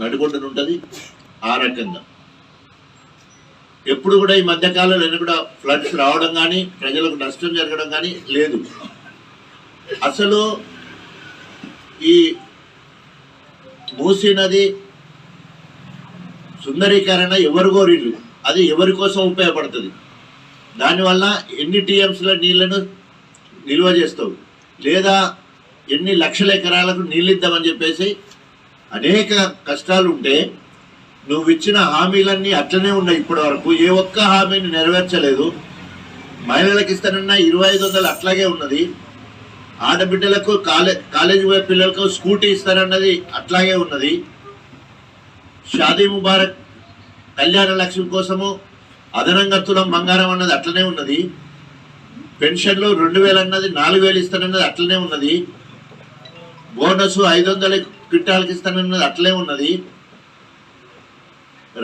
నడిగొడ్డున ఉంటుంది ఆ రకంగా. ఎప్పుడు కూడా ఈ మధ్యకాలంలో కూడా ఫ్లడ్స్ రావడం కానీ ప్రజలకు నష్టం జరగడం కానీ లేదు. అసలు ఈ మూసీ నది సుందరీకరణ ఎవరు కోరిల్లు అది ఎవరి కోసం ఉపయోగపడుతుంది? దానివల్ల ఎన్ని టీఎంసీల నీళ్ళను నిల్వ చేస్తావు? లేదా ఎన్ని లక్షల ఎకరాలకు నీళ్ళు ఇద్దామని చెప్పేసి అనేక కష్టాలు ఉంటే నువ్వు ఇచ్చిన హామీలన్నీ అట్లనే ఉన్నాయి ఇప్పటి వరకు ఏ ఒక్క హామీని నెరవేర్చలేదు. మహిళలకు ఇస్తానన్న ఇరవై ఐదు వందలు అట్లాగే ఉన్నది. ఆడబిడ్డలకు కాలే కాలేజీ పోయే పిల్లలకు స్కూటీ ఇస్తారన్నది అట్లాగే ఉన్నది. షాదీ ముబారక్ కళ్యాణ లక్ష్మి కోసము అదనంగా తులం బంగారం అన్నది అట్లనే ఉన్నది. పెన్షన్లు రెండు వేలు అన్నది నాలుగు వేలు ఇస్తానన్నది అట్లనే ఉన్నది. బోనస్ ఐదు వందలకు క్వింటాలకి ఇస్తానన్నది అట్లే ఉన్నది.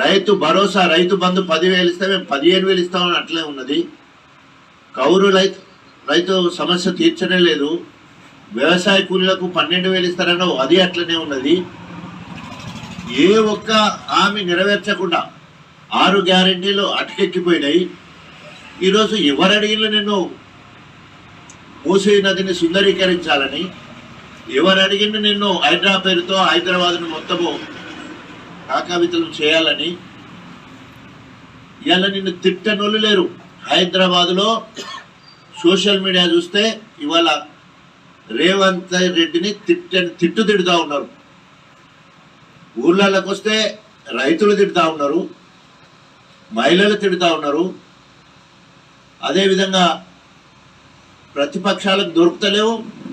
రైతు భరోసా రైతు బంధు పదివేలు ఇస్తే మేము పదిహేను వేలు ఇస్తామని అట్లే ఉన్నది. కౌరు రైతు రైతు సమస్య తీర్చనే లేదు. వ్యవసాయ కూలీలకు పన్నెండు వేలు ఇస్తారన్న అది అట్లనే ఉన్నది. ఏ ఒక్క హామీ నెరవేర్చకుండా ఆరు గ్యారెంటీలు అటకెక్కిపోయినాయి. ఈరోజు ఎవరడిగిన నేను మూసీ నదిని సుందరీకరించాలని ఎవరు అడిగిన నిన్ను హైదరా పేరుతో హైదరాబాద్ను మొత్తము కాకావితలం చేయాలని? ఇవాళ నిన్ను తిట్టనోళ్ళు లేరు. హైదరాబాద్లో సోషల్ మీడియా చూస్తే ఇవాళ రేవంత్ రెడ్డిని తిట్టని తిట్టు తిడుతూ ఉన్నారు. ఊర్లలోకి వస్తే రైతులు తిడుతూ ఉన్నారు. మహిళలు తిడుతూ ఉన్నారు. అదేవిధంగా ప్రతిపక్షాలకు దొరుకుతలేవు.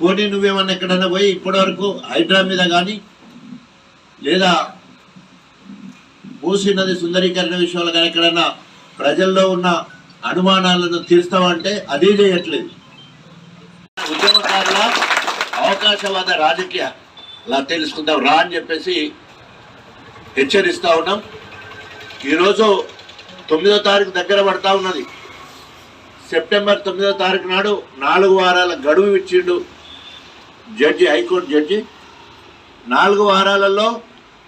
పోనీ నువ్వేమన్నా ఎక్కడైనా పోయి ఇప్పటివరకు హైడ్రా మీద కానీ లేదా మూసీ నది సుందరీకరణ విషయంలో కానీ ఎక్కడైనా ప్రజల్లో ఉన్న అనుమానాలను తీర్స్తామంటే అదే చేయట్లేదు. ఉద్యమకారుల అవకాశవాద రాజకీయ అలా తెలుసుకుందాం రా అని చెప్పేసి హెచ్చరిస్తూ ఉన్నాం. ఈరోజు తొమ్మిదో తారీఖు దగ్గర పడతా ఉన్నది. సెప్టెంబర్ తొమ్మిదో తారీఖు నాడు నాలుగు వారాల గడువు ఇచ్చిండు జడ్జి హైకోర్టు జడ్జి నాలుగు వారాలలో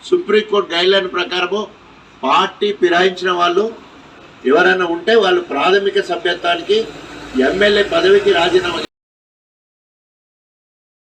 సుప్రీంకోర్టు గైడ్లైన్ ప్రకారము పార్టీ ఫిరాయించిన వాళ్ళు ఎవరైనా ఉంటే వాళ్ళు ప్రాథమిక సభ్యత్వానికి ఎమ్మెల్యే పదవికి రాజీనామా